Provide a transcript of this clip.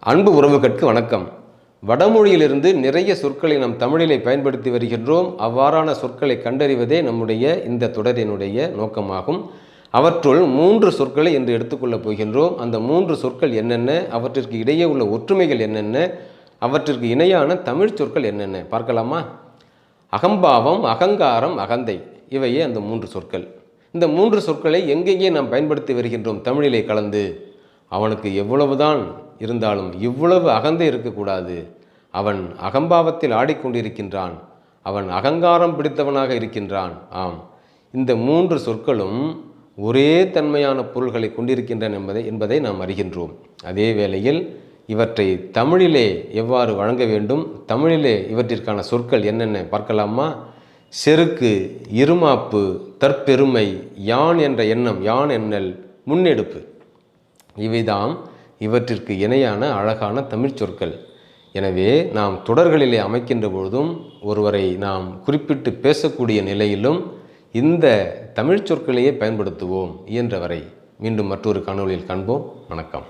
அன்பு உறவுகட்கு வணக்கம். வடமொழியிலிருந்து நிறைய சொற்களை நம் தமிழிலே பயன்படுத்தி வருகின்றோம். அவ்வாறான சொற்களை கண்டறிவதே நம்முடைய இந்த தொடரினுடைய நோக்கமாகும். அவற்றுள் மூன்று சொற்களை இன்று எடுத்துக்கொள்ளப் போகின்றோம். அந்த மூன்று சொற்கள் என்னென்ன? அவற்றிற்கு இடையே உள்ள ஒற்றுமைகள் என்னென்ன? அவற்றிற்கு இணையான தமிழ் சொற்கள் என்னென்ன? பார்க்கலாமா? அகம்பாவம் அகங்காரம் அகந்தை இவையே அந்த மூன்று சொற்கள். இந்த மூன்று சொற்களை எங்கெங்கே நாம் பயன்படுத்தி வருகின்றோம் தமிழிலே கலந்து? அவனுக்கு எவ்வளவுதான் இருந்தாலும் இவ்வளவு அகந்தை இருக்கக்கூடாது. அவன் அகம்பாவத்தில் ஆடிக்கொண்டிருக்கின்றான். அவன் அகங்காரம் பிடித்தவனாக இருக்கின்றான். ஆம். இந்த மூன்று சொற்களும் ஒரே தன்மையான பொருள்களை கொண்டிருக்கின்றன என்பதை என்பதை நாம் அறிகின்றோம். அதே வேளையில் இவற்றை தமிழிலே எவ்வாறு வழங்க வேண்டும்? தமிழிலே இவற்றிற்கான சொற்கள் என்னென்ன பார்க்கலாமா? செருக்கு இருமாப்பு தற்பெருமை யான் என்ற எண்ணம் யான் எண்ணல் முன்னெடுப்பு. இவைதாம் இவற்றிற்கு இணையான அழகான தமிழ்ச் சொற்கள். எனவே நாம் தொடர்களிலே அமைக்கின்ற பொழுதும் ஒருவரை நாம் குறிப்பிட்டு பேசக்கூடிய நிலையிலும் இந்த தமிழ் சொற்களையே பயன்படுத்துவோம் இயன்றவரை. மீண்டும் மற்றொரு காணொலியில் காண்போம். வணக்கம்.